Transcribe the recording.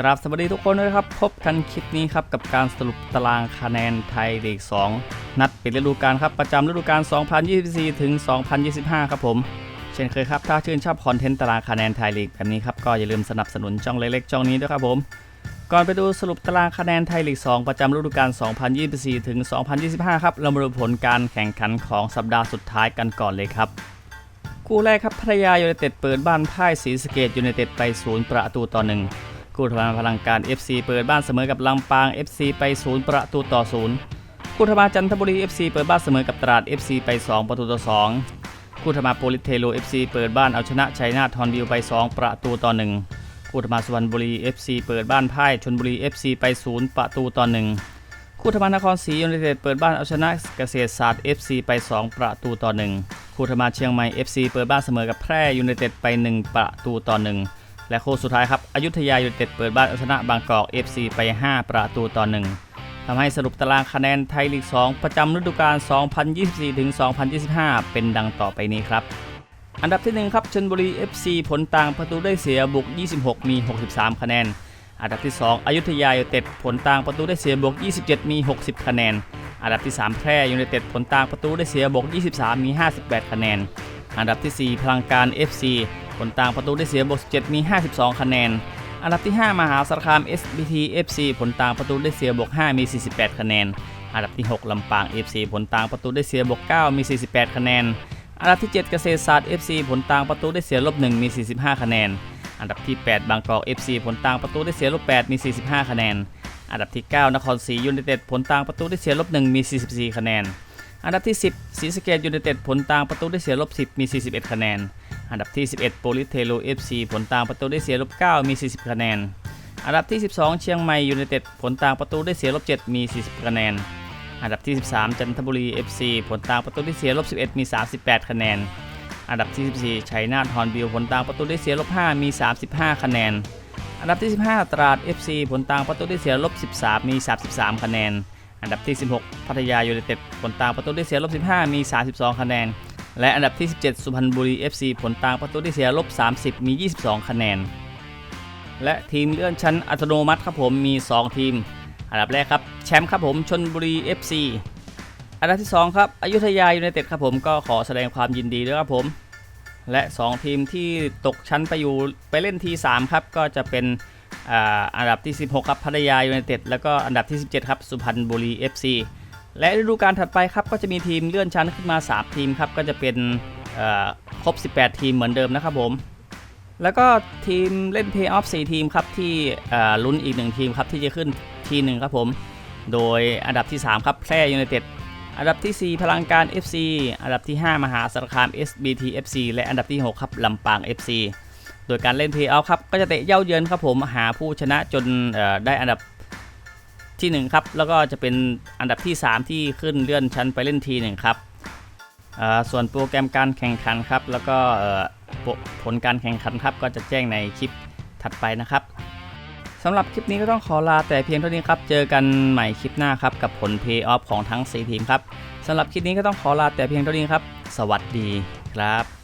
ครับสวัสดีทุกคนด้ยครับ พบกันคลิปนี้ครับ กับการสรุปตารางคะแนนไทยลีก 2 นัดปิดฤดูกาลครับ ประจำฤดูกาล 2024 ถึง 2025 ครับผม เช่นเคยครับ ถ้าชื่นชอบคอนเทนต์ตารางคะแนนไทยลีกแบบนี้ครับ ก็อย่าลืมสนับสนุนจ่องเล็กๆจ่องนี้ด้วยครับผม ก่อนไปดูสรุปตารางคะแนนไทยลีก 2 ประจำฤดูกาล 2024 ถึง 2025 ครับเรามาดูผลการแข่งขันของสัปดาห์สุดท้ายกันก่อนเลยครับคู่แรกครับพัทยายูไนเต็ดเปิดบ้านพ่ายศรีสะเกดยูไนเต็ดไป 0 ประตูต่อ1 กูธบาลพลังการ FC เปิดบ้านเสมอกับลำปาง FC ไป 0 ประตูต่อ 0กูธบาลจันทบุรี FC เปิดบ้านเสมอกับตราด FC ไป 2 ประตูต่อ 2กูธบาลโพลิเทโล FC เปิดบ้านเอาชนะชัยนาททอนบิวไป 2 ประตูต่อ 1กูธบาลสุวรรณบุรี FC เปิดบ้านพ่ายชนบุรี FC ไป 0 ประตูต่อ 1คู่ธมานครศรียูไนเต็ดเปิดบ้านเอาชนะเกษตรศาสตร์ FC ไป 2 ประตูต่อ 1คู่ธมาเชียงใหม่ FC เปิดบ้านเสมอกับแพร่ยูไนเต็ดไป 1 ประตูต่อ 1 และคู่สุดท้ายครับอยุธยายูไนเต็ดเปิดบ้านเอาชนะบางกอก FC ไป 5 ประตูต่อ 1ทำให้สรุปตารางคะแนนไทยลีก 2 ประจำฤดูกาล 2024ถึง2025 เป็นดังต่อไปนี้ครับ อันดับที่ 1 ครับชลบุรี FC ผลต่างประตูได้เสียบุก26 มี 63 คะแนน อันดับที่ 2 อยุธยายูไนเต็ดผลต่างประตูได้เสียบวก 27 มี 60 คะแนน อันดับที่ 3 แพร่ยูไนเต็ดผลต่างประตูได้เสียบวก 23 มี 58 คะแนน อันดับที่ 4 พลังการ FC ผลต่างประตูได้เสียบวก17 มี 52 คะแนน อันดับที่ 5 มหาสารคาม SBT FC ผลต่างประตูได้เสียบวก 5 มี 48 คะแนน อันดับที่ 6 ลำปาง FC ผลต่างประตูได้เสียบวก 9 มี 48 คะแนน อันดับที่ 7 เกษตรศาสตร์ FC ผลต่างประตูได้เสียลบ 1 มี 45 คะแนน อันดับที่ 8 บางกอก FC ผลต่างประตูได้เสียลบ 8 มี 45 คะแนน อันดับที่ 9 นครศรียูไนเต็ดผลต่างประตูได้เสียลบ 1 มี 44 คะแนน อันดับที่ 10ศรีสะเกดยูไนเต็ดผลต่างประตูได้เสียลบ 10 มี 41 คะแนน อันดับที่ 11 โปลิเทโล FC ผลต่างประตูได้เสียลบ 9 มี 40 คะแนน อันดับที่ 12 เชียงใหม่ยูไนเต็ดผลต่างประตูได้เสียลบ 7 มี 40 คะแนน อันดับที่ 13 จันทบุรี FC ผลต่างประตูได้เสียลบ 11 มี 38 คะแนน อันดับที่ 14 ชัยนาทฮอนบิลผลต่างประตูได้เสียลบ 5 มี 35 คะแนน อันดับที่ 15 ตราด FC ผลต่างประตูได้เสียลบ 13 มี 33 คะแนน อันดับที่ 16 พัทยายูไนเต็ดผลต่างประตูได้เสียลบ 15 มี 32 คะแนน และอันดับที่ 17 สุพรรณบุรี FC ผลต่างประตูได้เสียลบ 30 มี 22 คะแนน และทีมเลื่อนชั้นอัตโนมัติครับผมมี 2 ทีม อันดับแรกครับแชมป์ครับผมชนบุรี FC อันดับที่ 2 ครับอยุธยายูไนเต็ดครับผมก็ขอแสดงความยินดีด้วยครับผม และ 2 ทีมที่ตกชั้นไปอยู่ไปเล่นที 3 ครับ ก็จะเป็นอ่าอันดับที่ 16 ครับพัทยายูไนเต็ดแล้วก็อันดับที่ 17 ครับสุพรรณบุรี FC และฤดูกาลถัดไปครับก็จะมีทีมเลื่อนชั้นขึ้นมา 3 ทีมครับก็จะเป็นครบ 18 ทีมเหมือนเดิมนะครับผมแล้วก็ทีมเล่นเพย์ออฟ4ทีมครับที่ลุ้นอีกหนึ่งทีมครับที่จะขึ้นทีหนึ่งครับผมโดยอันดับที่ 3 ครับแพร่ยูไนเต็ดอันดับที่ 4 พลังการ FC อันดับที่ 5 มหาสารคาม SBT FC และอันดับที่ 6 ครับลำปาง FC โดยการเล่นเพย์ออฟครับก็จะเตะเย่าเยือนครับผมหาผู้ชนะจนได้อันดับ ที่1ครับแล้วก็จะเป็นอันดับที่ 3 ที่ขึ้นเลื่อนชั้นไปเล่นทีหนึ่งครับส่วนโปรแกรมการแข่งขันครับ แล้วก็ผลผลการแข่งขันครับ ก็จะแจ้งในคลิปถัดไปนะครับสำหรับคลิปนี้ก็ต้องขอลาแต่เพียงเท่านี้ครับ เจอกันใหม่คลิปหน้าครับ กับผลเพย์ออฟของทั้ง 4 ทีมครับสำหรับคลิปนี้ก็ต้องขอลาแต่เพียงเท่านี้ครับ สวัสดีครับ